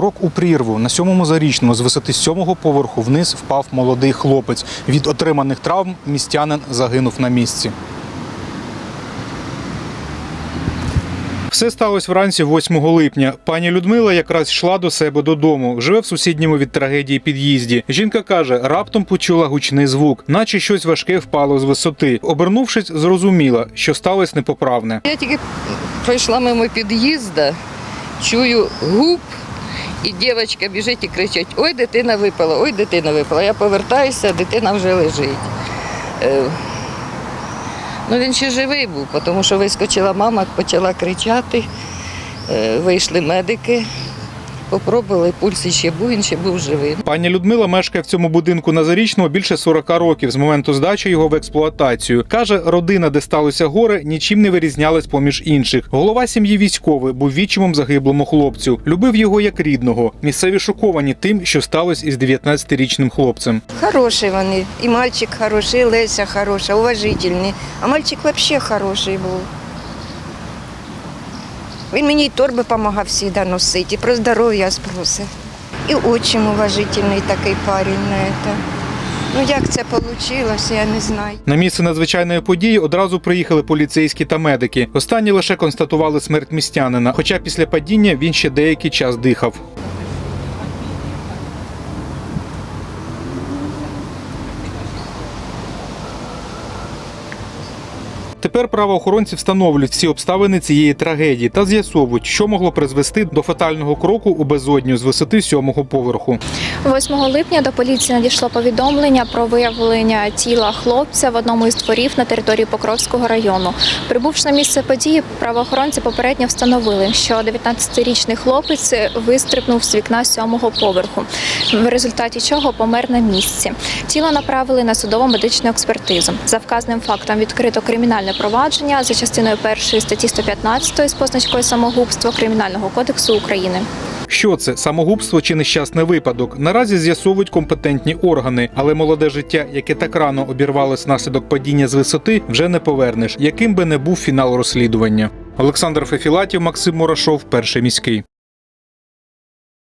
Крок у прірву на сьомому зарічному з висоти сьомого поверху вниз впав молодий хлопець. Від отриманих травм містянин загинув на місці. Все сталося вранці 8 липня. Пані Людмила якраз йшла до себе додому. Живе в сусідньому від трагедії під'їзді. Жінка каже, раптом почула гучний звук, наче щось важке впало з висоти. Обернувшись, зрозуміла, що сталося непоправне. Я тільки пройшла мимо під'їзду, чую гуп, і дівчинка біжить і кричить: Ой, дитина випала, ой, дитина випала. Я повертаюся, дитина вже лежить. Е, Ну, він ще живий був, тому що вискочила мама, почала кричати. Е, Вийшли медики, попробували, пульс ще був, він ще був живий. Пані Людмила мешкає в цьому будинку на зарічному більше 40 років з моменту здачі його в експлуатацію. Каже, родина, де сталося горе, нічим не вирізнялась поміж інших. Голова сім'ї військовий був відчимом загиблому хлопцю. Любив його як рідного. Місцеві шоковані тим, що сталося із 19-річним хлопцем. Хороші вони. І мальчик хороший, і Леся хороша, уважительний. А мальчик взагалі хороший був. Він мені й торби допомагав завжди носити, і про здоров'я спросив. І очень уважительний такий парень на це. Ну як це вийшло, я не знаю. На місце надзвичайної події одразу приїхали поліцейські та медики. Останні лише констатували смерть містянина, хоча після падіння він ще деякий час дихав. Тепер правоохоронці встановлюють всі обставини цієї трагедії та з'ясовують, що могло призвести до фатального кроку у безодню з висоти сьомого поверху. 8 липня до поліції надійшло повідомлення про виявлення тіла хлопця в одному із дворів на території Покровського району. Прибувши на місце події, правоохоронці попередньо встановили, що 19-річний хлопець вистрибнув з вікна сьомого поверху, в результаті чого помер на місці. Тіло направили на судово медичну експертизу. За вказаним фактом відкрито кримінальне провадження за частиною першої статті 115 з позначкою самогубство Кримінального кодексу України. Що це самогубство чи нещасний випадок? Наразі з'ясовують компетентні органи, але молоде життя, яке так рано обірвалось внаслідок падіння з висоти, вже не повернеш, яким би не був фінал розслідування. Олександр Фефілатів, Максим Морошов, перший міський.